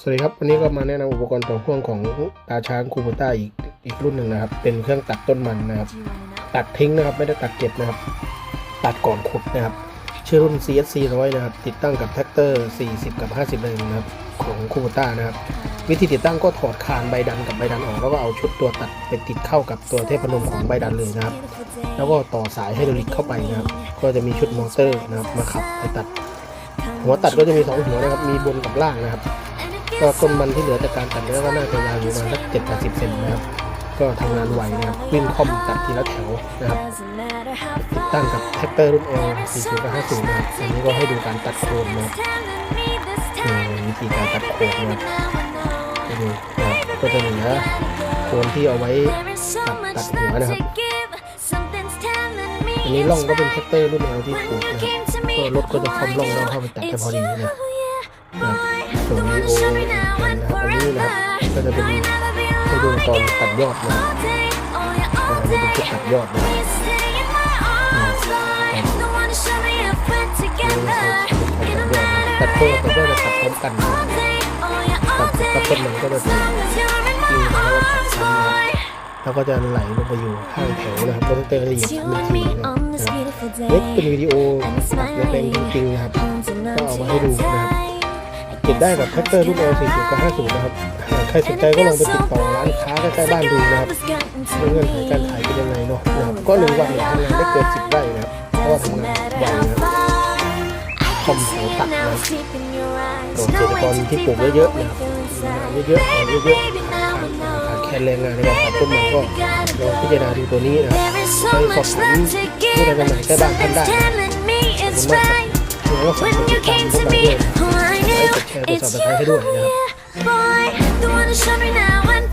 สวัสดีครับวันนี้ก็มาแนะนำอุปกรณ์ต่อพ่วงของตาช้างคูโบต้าอีกอีกรุ่นหนึ่งนะครับ เป็นเครื่องตัดต้นมันนะครับ ตัดทิ้งนะครับ ไม่ได้ตัดเก็บนะครับ ตัดก่อนขุดนะครับ ชื่อรุ่น CSC 100นะครับ ติดตั้งกับแท็กเตอร์ 40 กับ 50เลยนะครับ ของคูโบต้านะครับ วิธีติดตั้งก็ถอดคานใบดันกับใบดันออก แล้วก็เอาชุดตัวตัดไปติดเข้ากับตัวเทพนมของใบดันเลยนะครับ แล้วก็ต่อสายไฮดรอลิกเข้าไปนะครับ ก็จะมีชุดมอเตอร์นะครับมาขับไปตัด หัวตัดก็จะมีสองหัวนะครับ มีบนกับล่างนะครับ ก็ต้นมันที่เหลือจากการตัดเนื้อก็น่าจะยาวอยู่ประมาณสักเจ็ดแปดสิบเซนนะครับ ก็ทำงานไวนะครับวิ่งคอมตัดทีละแถวนะครับติดตั้งกับแท็กเตอร์รุ่น L 40กับ50นะครับอันนี้ก็ให้ดูการตัดโคนนะครับวิธีการตัดโคนนะครับดูนะครับก็จะเหลือโคนที่เอาไว้ตัดตัดหัวนะครับอันนี้ร่องก็เป็นแท็กเตอร์รุ่น L ที่ปลูกนะครับก็รถก็จะคอมร่องแล้วเข้าไปตัดให้พอดีนะครับ นะครับส่วนวีโอเป็นนะครับอันนี้นะครับก็จะเป็นให้ดูตอนตัดยอดนะครับอันนี้เป็นชุดตัดยอดนะครับตัดโคนกับตัดยอดจะตัดพร้อมกันนะครับตัดตัดต้นมันก็จะเป็นกิ่งไม้แล้วก็ตัดซ้ำนะครับแล้วก็จะไหลลงไปอยู่ข้างแถวนะครับก็ต้องเตะละเอียดหนึ่งทีนะครับเล็กเป็นวิดีโอตัดเล็กๆจริงๆนะครับก็เอามาให้ดูนะครับ ติดได้กับแท็กเตอร์รุ่น L 40 กับ50 นะครับ ใครสนใจก็ลองไปติดต่อร้านค้าใกล้ๆบ้านดูนะครับเงื่อนไขการขายเป็นยังไงเนาะนะครับก็หนึ่งวันทำงานได้เกิน10ไร่นะครับเพราะว่าทำงานไวนะครับคอมแถวตัดนะเกษตรกรที่ปลูกเยอะๆนะครับเยอะๆเอาเยอะๆขาดแคลนแรงงานในการตัดต้นไม้ก็ลองพิจารณาดูตัวนี้นะครับใช้สอบถามผู้ใดจำหน่ายใกล้บ้านท่านได้ขอบคุณมากครับยังไงก็ฝากติดตามพวกเราด้วยนะครับ กดแชร์กด subscribe ให้ด้วยนะครับ